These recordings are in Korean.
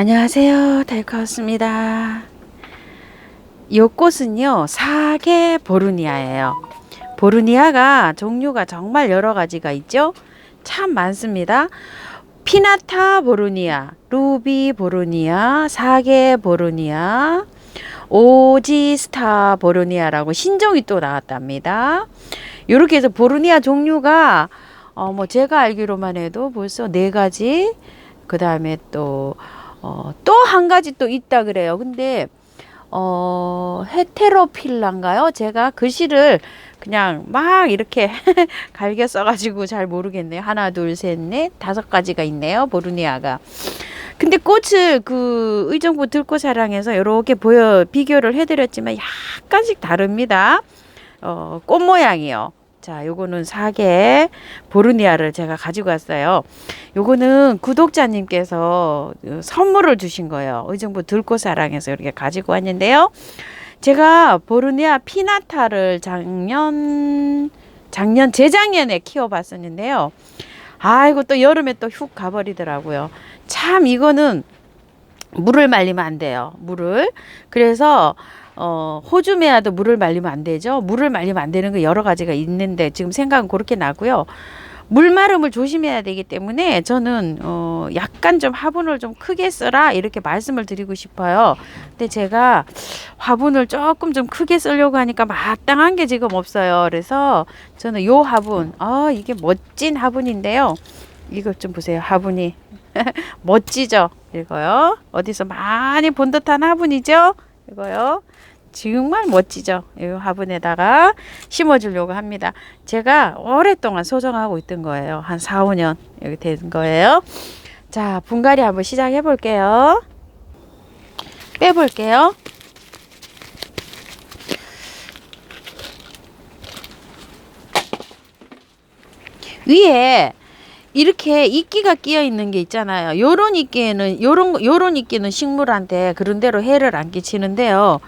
안녕하세요. 달카우스입니다. 이 꽃은요, 사계 보르니아예요. 보르니아가 종류가 정말 여러 가지가 있죠. 참 많습니다. 피나타 보르니아, 루비 보르니아, 사계 보르니아, 오지스타 보르니아라고 신종이 또 나왔답니다. 이렇게 해서 보르니아 종류가 어 뭐 제가 알기로만 해도 벌써 네 가지 그 다음에 또 어, 또 한 가지 또 있다 그래요. 근데 어, 헤테로필라인가요? 제가 글씨를 그냥 막 이렇게 갈겨 써가지고 잘 모르겠네요. 하나, 둘, 셋, 넷, 다섯 가지가 있네요. 보르니아가. 근데 꽃을 그 의정부 들꽃사랑에서 이렇게 보여 비교를 해드렸지만 약간씩 다릅니다. 어, 꽃 모양이요. 자, 요거는 사계 보르니아를 제가 가지고 왔어요. 요거는 구독자님께서 어, 선물을 주신 거예요. 의정부 들꽃사랑에서 이렇게 가지고 왔는데요. 제가 보르니아 피나타를 작년, 작년, 재작년에 키워봤었는데요. 아이고, 또 여름에 또 훅 가버리더라고요. 참, 이거는 물을 말리면 안 돼요. 물을. 그래서 어, 호주 매화도 물을 말리면 안 되죠. 물을 말리면 안 되는 거 여러 가지가 있는데 지금 생각은 그렇게 나고요. 물 마름을 조심해야 되기 때문에 저는 어 약간 좀 화분을 좀 크게 써라 이렇게 말씀을 드리고 싶어요. 근데 제가 화분을 조금 좀 크게 쓰려고 하니까 마땅한 게 지금 없어요. 그래서 저는 요 화분 아 이게 멋진 화분인데요. 이거 좀 보세요. 화분이 멋지죠? 이거요. 어디서 많이 본 듯한 화분이죠? 이거요. 정말 멋지죠. 이 화분에다가 심어주려고 합니다. 제가 오랫동안 소정하고 있던 거예요. 한 4, 5년 여기 된 거예요. 자, 분갈이 한번 시작해 볼게요. 빼볼게요. 위에 이렇게 이끼가 끼어 있는 게 있잖아요. 요런 이끼에는 요런 요런 이끼는 식물한테 그런 대로 해를 안 끼치는데요.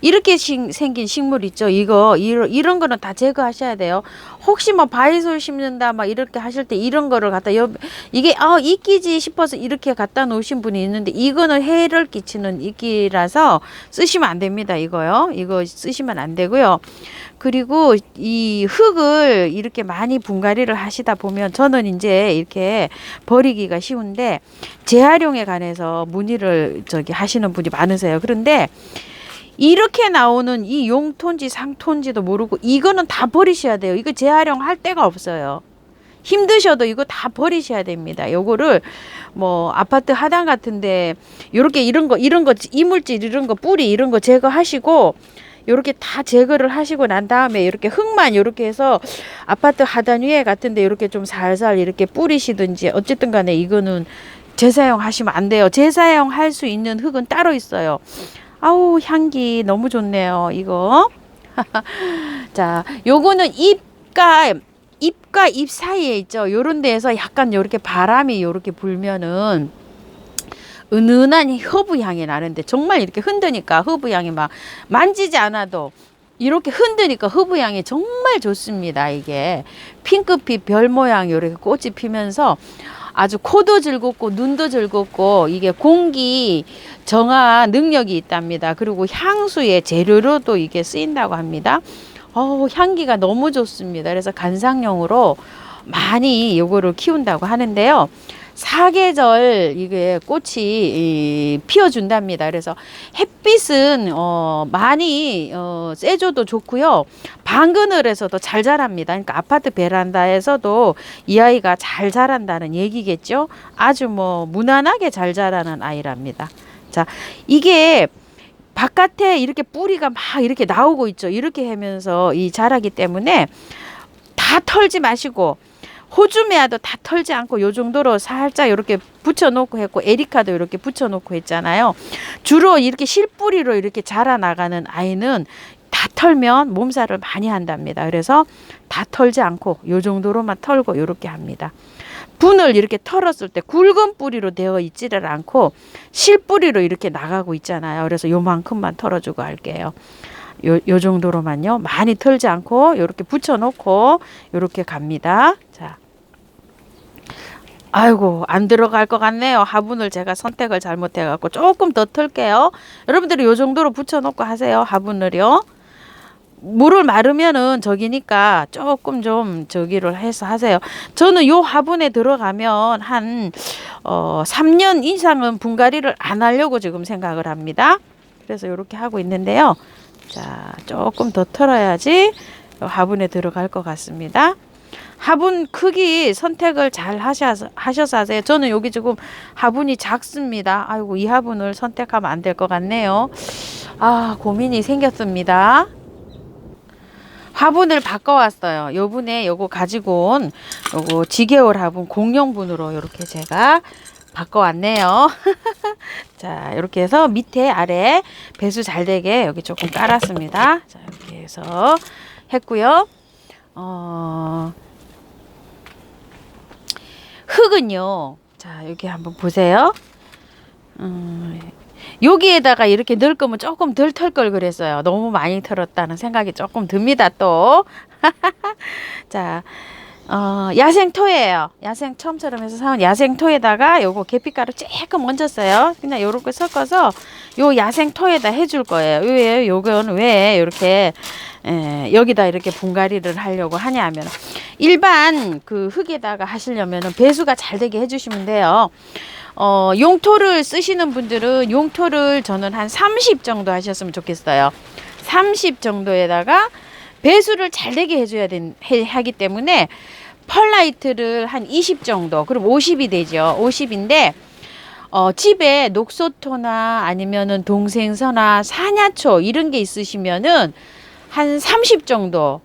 이렇게 식, 생긴 식물 있죠. 이거 이런 이런 거는 다 제거하셔야 돼요. 혹시 뭐 바이솔 심는다 막 이렇게 하실 때 이런 거를 갖다 여, 이게 아 이끼지 싶어서 이렇게 갖다 놓으신 분이 있는데 이거는 해를 끼치는 이끼라서 쓰시면 안 됩니다. 이거요. 이거 쓰시면 안 되고요. 그리고 이 흙을 이렇게 많이 분갈이를 하시다 보면 저는 이제 이렇게 버리기가 쉬운데 재활용에 관해서 문의를 저기 하시는 분이 많으세요. 그런데 이렇게 나오는 이 용토인지 상토인지도 모르고 이거는 다 버리셔야 돼요. 이거 재활용할 데가 없어요. 힘드셔도 이거 다 버리셔야 됩니다. 요거를 뭐 아파트 하단 같은데 요렇게 이런 거 이런 거 이물질 이런 거 뿌리 이런 거 제거하시고 요렇게 다 제거를 하시고 난 다음에 이렇게 흙만 요렇게 해서 아파트 하단 위에 같은데 이렇게 좀 살살 이렇게 뿌리시든지 어쨌든 간에 이거는 재사용 하시면 안 돼요. 재사용 할 수 있는 흙은 따로 있어요. 아우 향기 너무 좋네요. 이거. 자, 요거는 잎과 잎과 잎 사이에 있죠. 요런 데에서 약간 요렇게 바람이 요렇게 불면은 은은한 허브 향이 나는데 정말 이렇게 흔드니까 허브 향이 막 만지지 않아도 이렇게 흔드니까 허브 향이 정말 좋습니다. 이게 핑크빛 별 모양 이렇게 꽃이 피면서 아주 코도 즐겁고 눈도 즐겁고 이게 공기 정화 능력이 있답니다. 그리고 향수의 재료로도 이게 쓰인다고 합니다. 어우, 향기가 너무 좋습니다. 그래서 간상용으로 많이 요거를 키운다고 하는데요. 사계절 이게 꽃이 피어준답니다. 그래서 햇빛은 어 많이 어 쐬줘도 좋고요. 방그늘에서도 잘 자랍니다. 그러니까 아파트 베란다에서도 이 아이가 잘 자란다는 얘기겠죠. 아주 뭐 무난하게 잘 자라는 아이랍니다. 자, 이게 바깥에 이렇게 뿌리가 막 이렇게 나오고 있죠. 이렇게 하면서 이 자라기 때문에 다 털지 마시고 호주 메아도 다 털지 않고 요 정도로 살짝 이렇게 붙여놓고 했고 에리카도 이렇게 붙여놓고 했잖아요. 주로 이렇게 실뿌리로 이렇게 자라나가는 아이는 다 털면 몸살을 많이 한답니다. 그래서 다 털지 않고 요 정도로만 털고 이렇게 합니다. 분을 이렇게 털었을 때 굵은 뿌리로 되어 있지를 않고 실뿌리로 이렇게 나가고 있잖아요. 그래서 요만큼만 털어주고 할게요. 요, 요 정도로만요. 많이 털지 않고 이렇게 붙여놓고 이렇게 갑니다. 자, 아이고 안 들어갈 것 같네요. 화분을 제가 선택을 잘못해갖고 조금 더 틀게요. 여러분들이 요 정도로 붙여놓고 하세요. 화분을요. 물을 마르면은 저기니까 조금 좀 저기를 해서 하세요. 저는 요 화분에 들어가면 한 어, 3년 이상은 분갈이를 안 하려고 지금 생각을 합니다. 그래서 이렇게 하고 있는데요. 자, 조금 더 털어야지 요 화분에 들어갈 것 같습니다. 화분 크기 선택을 잘 하셔서, 하셔서 하세요. 저는 여기 지금 화분이 작습니다. 아이고, 이 화분을 선택하면 안 될 것 같네요. 아, 고민이 생겼습니다. 화분을 바꿔왔어요. 요분에 요거 가지고 온 요거 지게올 화분 공룡분으로 이렇게 제가 바꿔왔네요. 자, 이렇게 해서 밑에 아래 배수 잘 되게 여기 조금 깔았습니다. 자, 이렇게 해서 했고요. 어, 흙은요. 자, 여기 한번 보세요. 음, 여기에다가 이렇게 넣을 거면 조금 덜 털 걸 그랬어요. 너무 많이 털었다는 생각이 조금 듭니다, 또. 자, 어, 야생 토예요. 야생 처음처럼 해서 사온 야생 토에다가 요거 계피가루 조금 얹었어요. 그냥 요렇게 섞어서 요 야생 토에다 해줄 거예요. 왜, 요건 왜 이렇게 에, 여기다 이렇게 분갈이를 하려고 하냐면 일반 그 흙에다가 하시려면은 배수가 잘 되게 해주시면 돼요. 어, 용토를 쓰시는 분들은 용토를 저는 한 30 정도 하셨으면 좋겠어요. 30 정도에다가 배수를 잘 되게 해줘야 된, 해, 하기 때문에 펄라이트를 한 20 정도, 그럼 50이 되죠. 50인데, 어, 집에 녹소토나 아니면은 동생서나 사냐초 이런 게 있으시면은 한 30 정도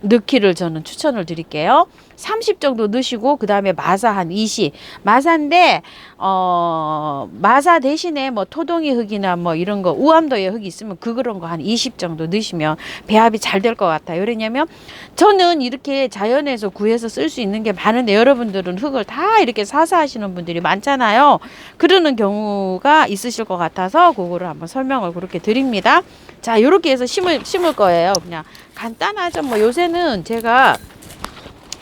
넣기를 저는 추천을 드릴게요. 30 정도 넣으시고 그 다음에 마사 한 20. 마사인데 어 마사 대신에 뭐 토동이 흙이나 뭐 이런 거 우암도의 흙이 있으면 그 그런 거 한 20 정도 넣으시면 배합이 잘 될 것 같아요. 왜냐면 저는 이렇게 자연에서 구해서 쓸 수 있는 게 많은데 여러분들은 흙을 다 이렇게 사서 하시는 분들이 많잖아요. 그러는 경우가 있으실 것 같아서 그거를 한번 설명을 그렇게 드립니다. 자, 이렇게 해서 심을 심을 거예요. 그냥 간단하죠. 뭐 요새는 제가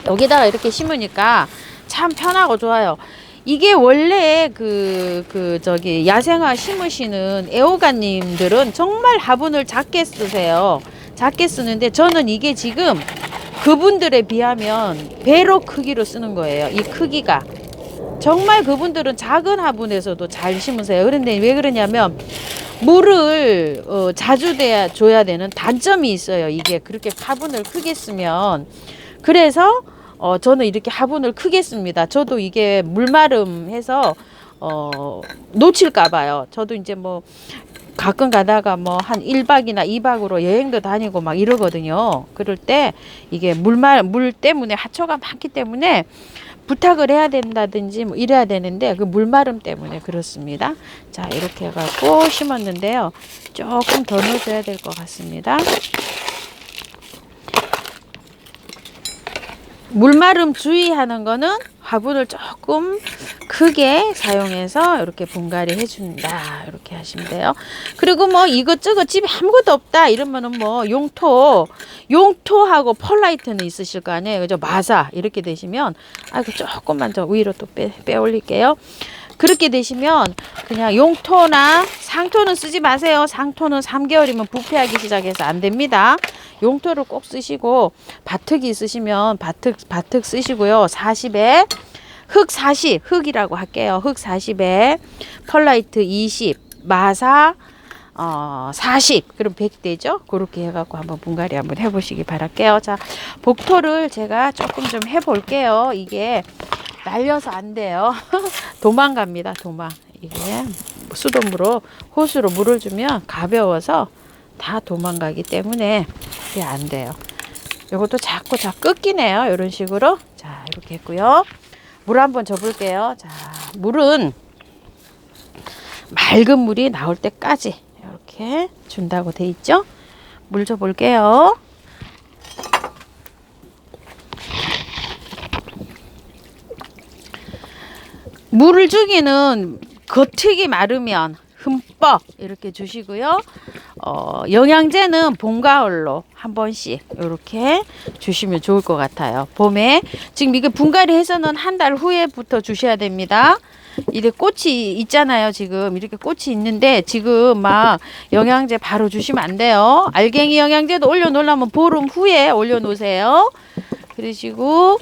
여기다가 이렇게 심으니까 참 편하고 좋아요. 이게 원래 그, 그, 저기, 야생화 심으시는 애호가님들은 정말 화분을 작게 쓰세요. 작게 쓰는데 저는 이게 지금 그분들에 비하면 배로 크기로 쓰는 거예요. 이 크기가. 정말 그분들은 작은 화분에서도 잘 심으세요. 그런데 왜 그러냐면 물을 어, 자주 돼야 줘야 되는 단점이 있어요. 이게 그렇게 화분을 크게 쓰면 그래서 어, 저는 이렇게 화분을 크게 씁니다. 저도 이게 물마름 해서 어, 놓칠까 봐요. 저도 이제 뭐 가끔 가다가 뭐 한 1박이나 2박으로 여행도 다니고 막 이러거든요. 그럴 때 이게 물말 물 때문에 하초가 많기 때문에 부탁을 해야 된다든지 뭐 이래야 되는데 그 물마름 때문에 그렇습니다. 자, 이렇게 해 갖고 심었는데요. 조금 더 넣어 줘야 될 것 같습니다. 물마름 주의하는 거는 화분을 조금 크게 사용해서 이렇게 분갈이 해준다. 이렇게 하시면 돼요. 그리고 뭐 이것저것 집에 아무것도 없다. 이러면은 뭐 용토 용토하고 펄라이트는 있으실 거 아니에요. 그죠? 마사 이렇게 되시면 아이고 조금만 더 위로 또 빼, 빼 올릴게요 그렇게 되시면 그냥 용토나 상토는 쓰지 마세요. 상토는 3개월이면 부패하기 시작해서 안 됩니다. 용토를 꼭 쓰시고 바특이 있으시면 바특 바특 쓰시고요. 40에 흙 40, 흙이라고 할게요. 흙 40에 펄라이트 20, 마사 어, 40, 그럼 100 되죠? 그렇게 해갖고 한번 분갈이 한번 해보시기 바랄게요. 자, 복토를 제가 조금 좀 해볼게요. 이게 날려서 안 돼요. 도망갑니다. 도망. 이게 수돗물로 호수로 물을 주면 가벼워서 다 도망가기 때문에 이게 안 돼요. 이것도 자꾸 자 꺾이네요. 이런 식으로. 자, 이렇게 했고요. 물 한번 줘볼게요. 자, 물은 맑은 물이 나올 때까지 이렇게 준다고 돼 있죠? 물 줘볼게요. 물을 주기는 겉흙이 마르면 흠뻑 이렇게 주시고요. 어, 영양제는 봄, 가을로 한 번씩 이렇게 주시면 좋을 것 같아요. 봄에 지금 이게 분갈이 해서는 한 달 후에부터 주셔야 됩니다. 이게 꽃이 있잖아요. 지금 이렇게 꽃이 있는데 지금 막 영양제 바로 주시면 안 돼요. 알갱이 영양제도 올려놓으려면 보름 후에 올려놓으세요. 그러시고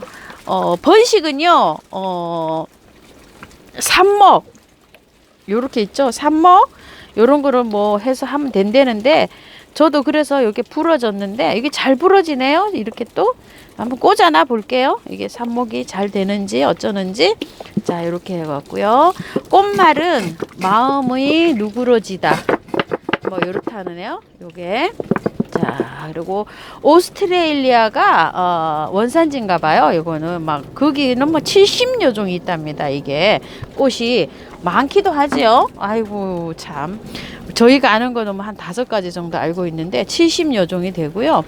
어, 번식은요. 어, 삽목 요렇게 있죠. 삽목 요런 거를 뭐 해서 하면 된다는데 저도 그래서 이렇게 부러졌는데 이게 잘 부러지네요. 이렇게 또 한번 꽂아놔 볼게요. 이게 삽목이 잘 되는지 어쩌는지 자 이렇게 해갖고요. 꽃말은 마음의 누그러지다 뭐 이렇다네요. 요게 자 그리고 오스트레일리아가 어, 원산지인가 봐요. 이거는 막 거기는 뭐 70여 종이 있답니다. 이게 꽃이 많기도 하지요. 아이고 참 저희가 아는 거는 뭐한 다섯 가지 정도 알고 있는데 70여 종이 되고요.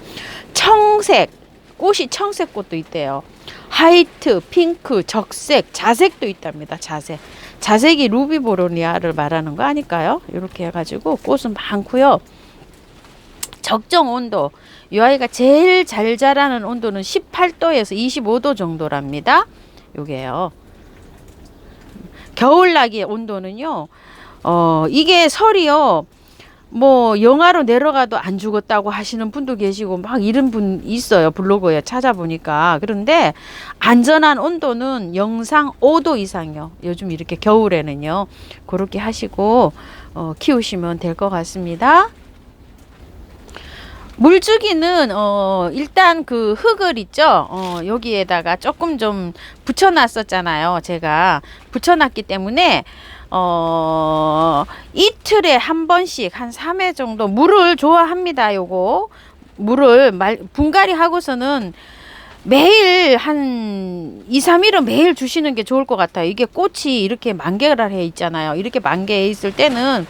청색 꽃이 청색 꽃도 있대요. 화이트, 핑크, 적색, 자색도 있답니다. 자색. 자색이 루비보로니아를 말하는 거 아닐까요? 이렇게 해가지고 꽃은 많고요. 적정 온도. 이 아이가 제일 잘 자라는 온도는 18도에서 25도 정도랍니다. 요게요. 겨울나기의 온도는요. 어, 이게 설이요. 뭐 영하로 내려가도 안 죽었다고 하시는 분도 계시고 막 이런 분 있어요 블로그에 찾아보니까 그런데 안전한 온도는 영상 5도 이상이요 요즘 이렇게 겨울에는요 그렇게 하시고 어, 키우시면 될 것 같습니다 물주기는 어 일단 그 흙을 있죠? 어 여기에다가 조금 좀 붙여놨었잖아요 제가. 붙여놨기 때문에 어 이틀에 한 번씩 한 3회 정도 물을 좋아합니다 요거. 물을 말 분갈이 하고서는 매일 한 2, 3일은 매일 주시는 게 좋을 것 같아요. 이게 꽃이 이렇게 만개를 해 있잖아요. 이렇게 만개해 있을 때는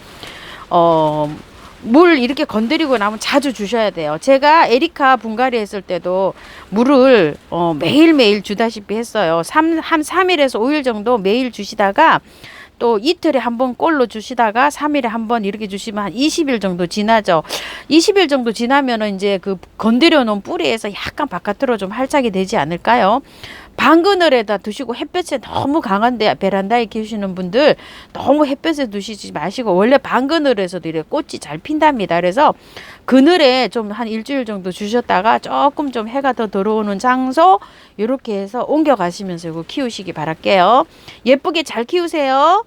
어 물 이렇게 건드리고 나면 자주 주셔야 돼요. 제가 에리카 분갈이 했을 때도 물을 어, 매일매일 주다시피 했어요. 3, 한 3일에서 5일 정도 매일 주시다가 또 이틀에 한 번 꼴로 주시다가 3일에 한 번 이렇게 주시면 한 20일 정도 지나죠. 20일 정도 지나면은 이제 그 건드려 놓은 뿌리에서 약간 바깥으로 좀 활착이 되지 않을까요? 방 그늘에다 두시고 햇볕에 너무 강한데 베란다에 키우시는 분들 너무 햇볕에 두시지 마시고 원래 방 그늘에서도 이렇게 꽃이 잘 핀답니다. 그래서 그늘에 좀 한 일주일 정도 주셨다가 조금 좀 해가 더 들어오는 장소 이렇게 해서 옮겨 가시면서 이거 키우시기 바랄게요. 예쁘게 잘 키우세요.